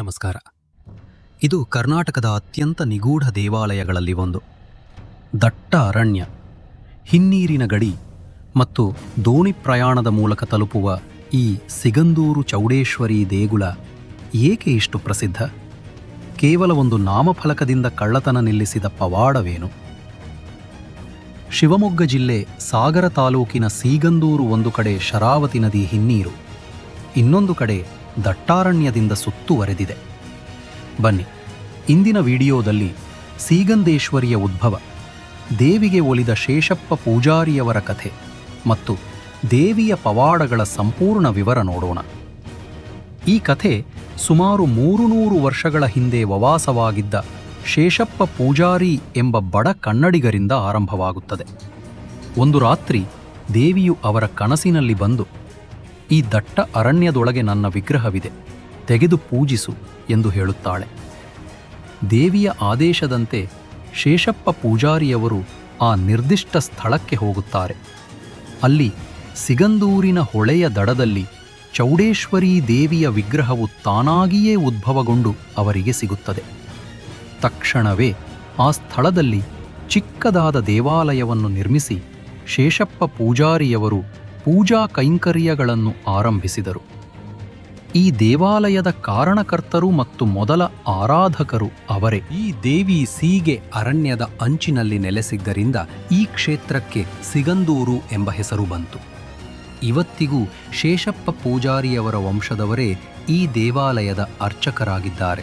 ನಮಸ್ಕಾರ. ಇದು ಕರ್ನಾಟಕದ ಅತ್ಯಂತ ನಿಗೂಢ ದೇವಾಲಯಗಳಲ್ಲಿ ಒಂದು. ದಟ್ಟ ಅರಣ್ಯ, ಹಿನ್ನೀರಿನ ಗಡಿ ಮತ್ತು ದೋಣಿ ಪ್ರಯಾಣದ ಮೂಲಕ ತಲುಪುವ ಈ ಸಿಗಂದೂರು ಚೌಡೇಶ್ವರಿ ದೇಗುಲ ಏಕೆ ಇಷ್ಟು ಪ್ರಸಿದ್ಧ? ಕೇವಲ ಒಂದು ನಾಮಫಲಕದಿಂದ ಕಳ್ಳತನ ನಿಲ್ಲಿಸಿದ ಪವಾಡವೇನು? ಶಿವಮೊಗ್ಗ ಜಿಲ್ಲೆ ಸಾಗರ ತಾಲೂಕಿನ ಸೀಗಂದೂರು ಒಂದು ಕಡೆ ಶರಾವತಿ ನದಿ ಹಿನ್ನೀರು, ಇನ್ನೊಂದು ಕಡೆ ದಟ್ಟಾರಣ್ಯದಿಂದ ಸುತ್ತುವರೆದಿದೆ. ಬನ್ನಿ, ಇಂದಿನ ವಿಡಿಯೋದಲ್ಲಿ ಸೀಗಂದೇಶ್ವರಿಯ ಉದ್ಭವ, ದೇವಿಗೆ ಒಲಿದ ಶೇಷಪ್ಪ ಪೂಜಾರಿಯವರ ಕಥೆ ಮತ್ತು ದೇವಿಯ ಪವಾಡಗಳ ಸಂಪೂರ್ಣ ವಿವರ ನೋಡೋಣ. ಈ ಕಥೆ ಸುಮಾರು ಮೂರು ನೂರು ವರ್ಷಗಳ ಹಿಂದೆ ವವಾಸವಾಗಿದ್ದ ಶೇಷಪ್ಪ ಪೂಜಾರಿ ಎಂಬ ಬಡ ಕನ್ನಡಿಗರಿಂದ ಆರಂಭವಾಗುತ್ತದೆ. ಒಂದು ರಾತ್ರಿ ದೇವಿಯು ಅವರ ಕನಸಿನಲ್ಲಿ ಬಂದು ಈ ದಟ್ಟ ಅರಣ್ಯದೊಳಗೆ ನನ್ನ ವಿಗ್ರಹವಿದೆ. ತೆಗೆದು ಪೂಜಿಸು ಎಂದು ಹೇಳುತ್ತಾಳೆ. ದೇವಿಯ ಆದೇಶದಂತೆ ಶೇಷಪ್ಪ ಪೂಜಾರಿಯವರು ಆ ನಿರ್ದಿಷ್ಟ ಸ್ಥಳಕ್ಕೆ ಹೋಗುತ್ತಾರೆ. ಅಲ್ಲಿ ಸಿಗಂದೂರಿನ ಹೊಳೆಯ ದಡದಲ್ಲಿ ಚೌಡೇಶ್ವರಿ ದೇವಿಯ ವಿಗ್ರಹವು ತಾನಾಗಿಯೇ ಉದ್ಭವಗೊಂಡು ಅವರಿಗೆ ಸಿಗುತ್ತದೆ. ತಕ್ಷಣವೇ ಆ ಸ್ಥಳದಲ್ಲಿ ಚಿಕ್ಕದಾದ ದೇವಾಲಯವನ್ನು ನಿರ್ಮಿಸಿ ಶೇಷಪ್ಪ ಪೂಜಾರಿಯವರು ಪೂಜಾ ಕೈಂಕರ್ಯಗಳನ್ನು ಆರಂಭಿಸಿದರು. ಈ ದೇವಾಲಯದ ಕಾರಣಕರ್ತರು ಮತ್ತು ಮೊದಲ ಆರಾಧಕರು ಅವರೇ. ಈ ದೇವಿ ಸೀಗೆ ಅರಣ್ಯದ ಅಂಚಿನಲ್ಲಿ ನೆಲೆಸಿದ್ದರಿಂದ ಈ ಕ್ಷೇತ್ರಕ್ಕೆ ಸಿಗಂದೂರು ಎಂಬ ಹೆಸರು ಬಂತು. ಇವತ್ತಿಗೂ ಶೇಷಪ್ಪ ಪೂಜಾರಿಯವರ ವಂಶದವರೇ ಈ ದೇವಾಲಯದ ಅರ್ಚಕರಾಗಿದ್ದಾರೆ.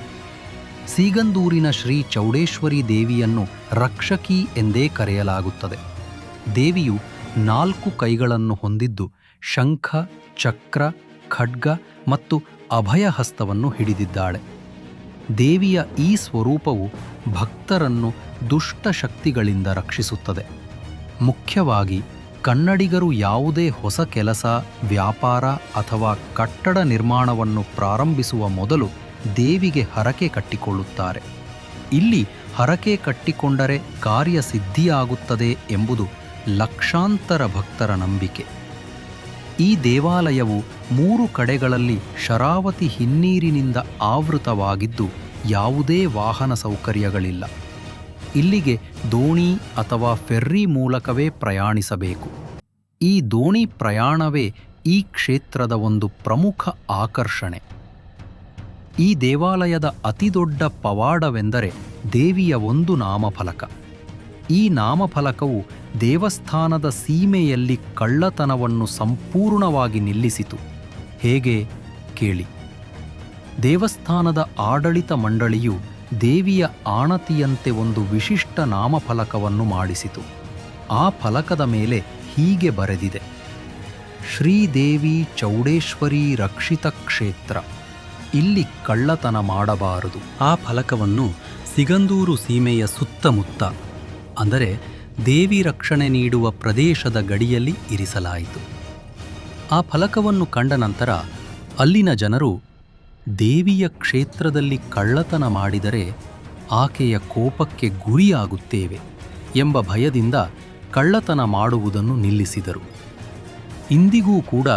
ಸೀಗಂದೂರಿನ ಶ್ರೀ ಚೌಡೇಶ್ವರಿ ದೇವಿಯನ್ನು ರಕ್ಷಕಿ ಎಂದೇ ಕರೆಯಲಾಗುತ್ತದೆ. ದೇವಿಯು ನಾಲ್ಕು ಕೈಗಳನ್ನು ಹೊಂದಿದ್ದು ಶಂಖ, ಚಕ್ರ, ಖಡ್ಗ ಮತ್ತು ಅಭಯಹಸ್ತವನ್ನು ಹಿಡಿದಿದ್ದಾಳೆ. ದೇವಿಯ ಈ ಸ್ವರೂಪವು ಭಕ್ತರನ್ನು ದುಷ್ಟ ಶಕ್ತಿಗಳಿಂದ ರಕ್ಷಿಸುತ್ತದೆ. ಮುಖ್ಯವಾಗಿ ಕನ್ನಡಿಗರು ಯಾವುದೇ ಹೊಸ ಕೆಲಸ, ವ್ಯಾಪಾರ ಅಥವಾ ಕಟ್ಟಡ ನಿರ್ಮಾಣವನ್ನು ಪ್ರಾರಂಭಿಸುವ ಮೊದಲು ದೇವಿಗೆ ಹರಕೆ ಕಟ್ಟಿಕೊಳ್ಳುತ್ತಾರೆ. ಇಲ್ಲಿ ಹರಕೆ ಕಟ್ಟಿಕೊಂಡರೆ ಕಾರ್ಯ ಸಿದ್ಧಿಯಾಗುತ್ತದೆ ಎಂಬುದು ಲಕ್ಷಾಂತರ ಭಕ್ತರ ನಂಬಿಕೆ. ಈ ದೇವಾಲಯವು ಮೂರು ಕಡೆಗಳಲ್ಲಿ ಶರಾವತಿ ಹಿನ್ನೀರಿನಿಂದ ಆವೃತವಾಗಿದ್ದು ಯಾವುದೇ ವಾಹನ ಸೌಕರ್ಯಗಳಿಲ್ಲ. ಇಲ್ಲಿಗೆ ದೋಣಿ ಅಥವಾ ಫೆರ್ರಿ ಮೂಲಕವೇ ಪ್ರಯಾಣಿಸಬೇಕು. ಈ ದೋಣಿ ಪ್ರಯಾಣವೇ ಈ ಕ್ಷೇತ್ರದ ಒಂದು ಪ್ರಮುಖ ಆಕರ್ಷಣೆ. ಈ ದೇವಾಲಯದ ಅತಿದೊಡ್ಡ ಪವಾಡವೆಂದರೆ ದೇವಿಯ ಒಂದು ನಾಮಫಲಕ. ಈ ನಾಮಫಲಕವು ದೇವಸ್ಥಾನದ ಸೀಮೆಯಲ್ಲಿ ಕಳ್ಳತನವನ್ನು ಸಂಪೂರ್ಣವಾಗಿ ನಿಲ್ಲಿಸಿತು. ಹೇಗೆ? ಕೇಳಿ. ದೇವಸ್ಥಾನದ ಆಡಳಿತ ಮಂಡಳಿಯು ದೇವಿಯ ಆಣತಿಯಂತೆ ಒಂದು ವಿಶಿಷ್ಟ ನಾಮಫಲಕವನ್ನು ಮಾಡಿಸಿತು. ಆ ಫಲಕದ ಮೇಲೆ ಹೀಗೆ ಬರೆದಿದೆ. ಶ್ರೀದೇವಿ ಚೌಡೇಶ್ವರಿ ರಕ್ಷಿತ ಕ್ಷೇತ್ರ. ಇಲ್ಲಿ ಕಳ್ಳತನ ಮಾಡಬಾರದು. ಆ ಫಲಕವನ್ನು ಸಿಗಂದೂರು ಸೀಮೆಯ ಸುತ್ತಮುತ್ತ ಅಂದರೆ ದೇವಿ ರಕ್ಷಣೆ ನೀಡುವ ಪ್ರದೇಶದ ಗಡಿಯಲ್ಲಿ ಇರಿಸಲಾಯಿತು. ಆ ಫಲಕವನ್ನು ಕಂಡ ನಂತರ ಅಲ್ಲಿನ ಜನರು ದೇವಿಯ ಕ್ಷೇತ್ರದಲ್ಲಿ ಕಳ್ಳತನ ಮಾಡಿದರೆ ಆಕೆಯ ಕೋಪಕ್ಕೆ ಗುರಿಯಾಗುತ್ತೇವೆ ಎಂಬ ಭಯದಿಂದ ಕಳ್ಳತನ ಮಾಡುವುದನ್ನು ನಿಲ್ಲಿಸಿದರು. ಇಂದಿಗೂ ಕೂಡ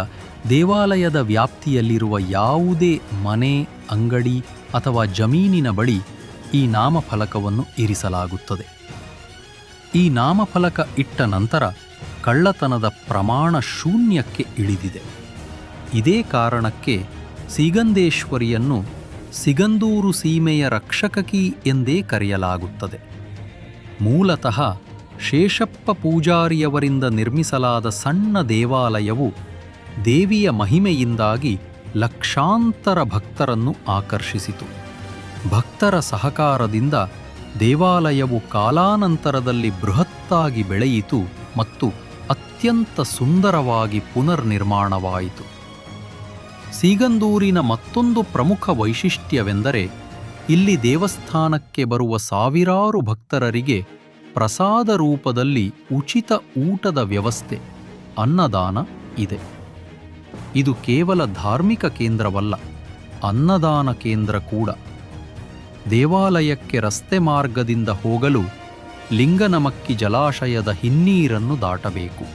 ದೇವಾಲಯದ ವ್ಯಾಪ್ತಿಯಲ್ಲಿರುವ ಯಾವುದೇ ಮನೆ, ಅಂಗಡಿ ಅಥವಾ ಜಮೀನಿನ ಬಳಿ ಈ ನಾಮಫಲಕವನ್ನು ಇರಿಸಲಾಗುತ್ತದೆ. ಈ ನಾಮಫಲಕ ಇಟ್ಟ ನಂತರ ಕಳ್ಳತನದ ಪ್ರಮಾಣ ಶೂನ್ಯಕ್ಕೆ ಇಳಿದಿದೆ. ಇದೇ ಕಾರಣಕ್ಕೆ ಸಿಗಂದೇಶ್ವರಿಯನ್ನು ಸಿಗಂದೂರು ಸೀಮೆಯ ರಕ್ಷಕಕಿ ಎಂದೇ ಕರೆಯಲಾಗುತ್ತದೆ. ಮೂಲತಃ ಶೇಷಪ್ಪ ಪೂಜಾರಿಯವರಿಂದ ನಿರ್ಮಿಸಲಾದ ಸಣ್ಣ ದೇವಾಲಯವು ದೇವಿಯ ಮಹಿಮೆಯಿಂದಾಗಿ ಲಕ್ಷಾಂತರ ಭಕ್ತರನ್ನು ಆಕರ್ಷಿಸಿತು. ಭಕ್ತರ ಸಹಕಾರದಿಂದ ದೇವಾಲಯವು ಕಾಲಾನಂತರದಲ್ಲಿ ಬೃಹತ್ತಾಗಿ ಬೆಳೆಯಿತು ಮತ್ತು ಅತ್ಯಂತ ಸುಂದರವಾಗಿ ಪುನರ್ನಿರ್ಮಾಣವಾಯಿತು. ಸೀಗಂದೂರಿನ ಮತ್ತೊಂದು ಪ್ರಮುಖ ವೈಶಿಷ್ಟ್ಯವೆಂದರೆ, ಇಲ್ಲಿ ದೇವಸ್ಥಾನಕ್ಕೆ ಬರುವ ಸಾವಿರಾರು ಭಕ್ತರರಿಗೆ ಪ್ರಸಾದ ರೂಪದಲ್ಲಿ ಉಚಿತ ಊಟದ ವ್ಯವಸ್ಥೆ, ಅನ್ನದಾನ ಇದೆ. ಇದು ಕೇವಲ ಧಾರ್ಮಿಕ ಕೇಂದ್ರವಲ್ಲ, ಅನ್ನದಾನ ಕೇಂದ್ರ ಕೂಡ. ದೇವಾಲಯಕ್ಕೆ ರಸ್ತೆ ಮಾರ್ಗದಿಂದ ಹೋಗಲು ಲಿಂಗನಮಕ್ಕಿ ಜಲಾಶಯದ ಹಿನ್ನೀರನ್ನು ದಾಟಬೇಕು.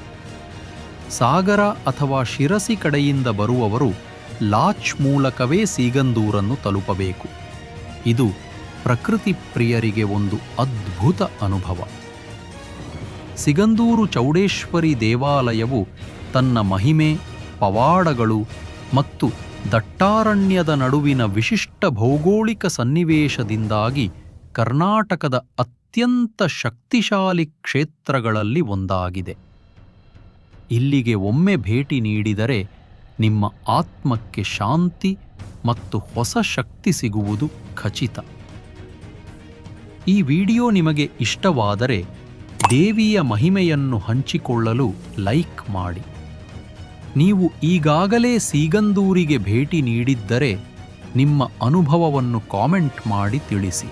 ಸಾಗರ ಅಥವಾ ಶಿರಸಿ ಕಡೆಯಿಂದ ಬರುವವರು ಲಾಚ್ ಮೂಲಕವೇ ಸೀಗಂದೂರನ್ನು ತಲುಪಬೇಕು. ಇದು ಪ್ರಕೃತಿ ಪ್ರಿಯರಿಗೆ ಒಂದು ಅದ್ಭುತ ಅನುಭವ. ಸಿಗಂದೂರು ಚೌಡೇಶ್ವರಿ ದೇವಾಲಯವು ತನ್ನ ಮಹಿಮೆ, ಪವಾಡಗಳು ಮತ್ತು ದಟ್ಟಾರಣ್ಯದ ನಡುವಿನ ವಿಶಿಷ್ಟ ಭೌಗೋಳಿಕ ಸನ್ನಿವೇಶದಿಂದಾಗಿ ಕರ್ನಾಟಕದ ಅತ್ಯಂತ ಶಕ್ತಿಶಾಲಿ ಕ್ಷೇತ್ರಗಳಲ್ಲಿ ಒಂದಾಗಿದೆ. ಇಲ್ಲಿಗೆ ಒಮ್ಮೆ ಭೇಟಿ ನೀಡಿದರೆ ನಿಮ್ಮ ಆತ್ಮಕ್ಕೆ ಶಾಂತಿ ಮತ್ತು ಹೊಸ ಶಕ್ತಿ ಸಿಗುವುದು ಖಚಿತ. ಈ ವಿಡಿಯೋ ನಿಮಗೆ ಇಷ್ಟವಾದರೆ ದೇವಿಯ ಮಹಿಮೆಯನ್ನು ಹಂಚಿಕೊಳ್ಳಲು ಲೈಕ್ ಮಾಡಿ. ನೀವು ಈಗಾಗಲೇ ಸೀಗಂದೂರಿಗೆ ಭೇಟಿ ನೀಡಿದ್ದರೆ ನಿಮ್ಮ ಅನುಭವವನ್ನು ಕಾಮೆಂಟ್ ಮಾಡಿ ತಿಳಿಸಿ.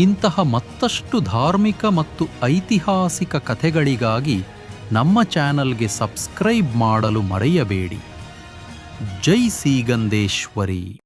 ಇಂತಹ ಮತ್ತಷ್ಟು ಧಾರ್ಮಿಕ ಮತ್ತು ಐತಿಹಾಸಿಕ ಕಥೆಗಳಿಗಾಗಿ ನಮ್ಮ ಚಾನಲ್ಗೆ ಸಬ್ಸ್ಕ್ರೈಬ್ ಮಾಡಲು ಮರೆಯಬೇಡಿ. ಜೈ ಸೀಗಂದೇಶ್ವರಿ.